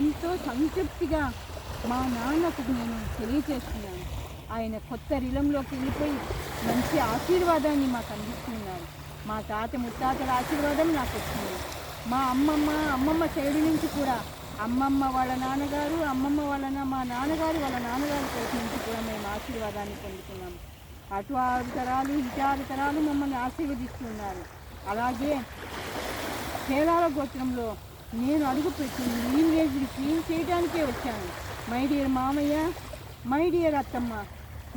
ఎంతో సంతృప్తిగా మా నాన్నకు నేను తెలియచేస్తున్నాను ఆయన కొత్త రిలంలోకి వెళ్ళిపోయి మంచి ఆశీర్వాదాన్ని మాకు అందిస్తున్నారు. మా తాత ముత్తాతల ఆశీర్వాదం నాకు వచ్చింది. మా అమ్మమ్మ అమ్మమ్మ సైడ్ నుంచి కూడా అమ్మమ్మ వాళ్ళ నాన్నగారు అమ్మమ్మ వాళ్ళ మా నాన్నగారు వాళ్ళ నాన్నగారి సైడ్ నుంచి కూడా మేము ఆశీర్వాదాన్ని పొందుతున్నాము అటు ఆరు తరాలు ఇటు ఆరు తరాలు మమ్మల్ని ఆశీర్వదిస్తున్నారు. అలాగే కేరళ గోత్రంలో నేను అడుగుపెట్టి లీనియేజ్ని క్లీన్ చేయడానికే వచ్చాను. మై డియర్ మామయ్య మై డియర్ అత్తమ్మ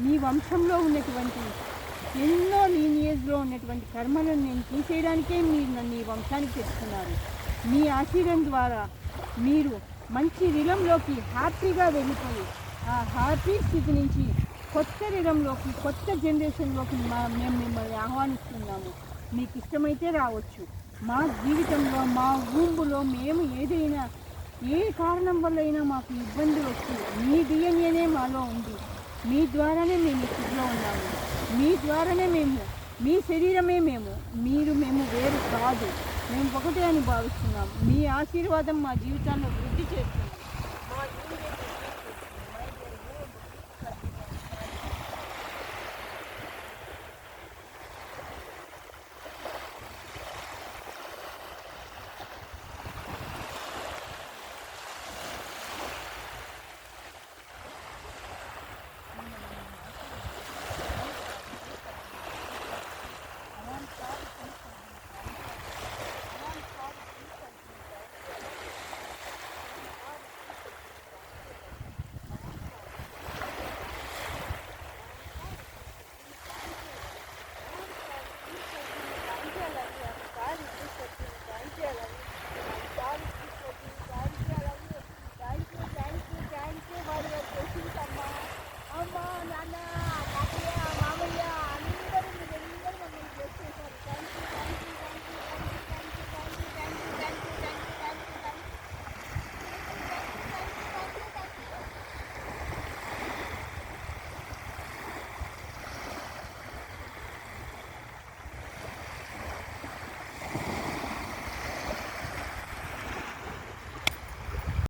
మీ వంశంలో ఉన్నటువంటి ఎన్నో లీనియేజ్లో ఉన్నటువంటి కర్మలను నేను తీసేయడానికే మీరు నన్ను ఈ వంశానికి తెచ్చుకున్నారు. మీ ఆశీర్వం ద్వారా మీరు మంచి రిలంలోకి హ్యాపీగా వెళ్ళిపోయి ఆ హ్యాపీ స్థితి నుంచి కొత్త రిలంలోకి కొత్త జనరేషన్లోకి మా మేము మిమ్మల్ని ఆహ్వానిస్తున్నాము. మీకు ఇష్టమైతే రావచ్చు. మా జీవితంలో మా ఊంబులో మేము ఏదైనా ఏ కారణం వల్ల అయినా మాకు ఇబ్బంది వచ్చి మీ డిఎన్ఏనే మాలో ఉంది. మీ ద్వారానే మేము ఈ ఉన్నాము. మీ ద్వారానే మేము మీ శరీరమే మేము. మీరు మేము వేరు కాదు. మేము ఒకటే అని భావిస్తున్నాం. మీ ఆశీర్వాదం మా జీవితాల్లో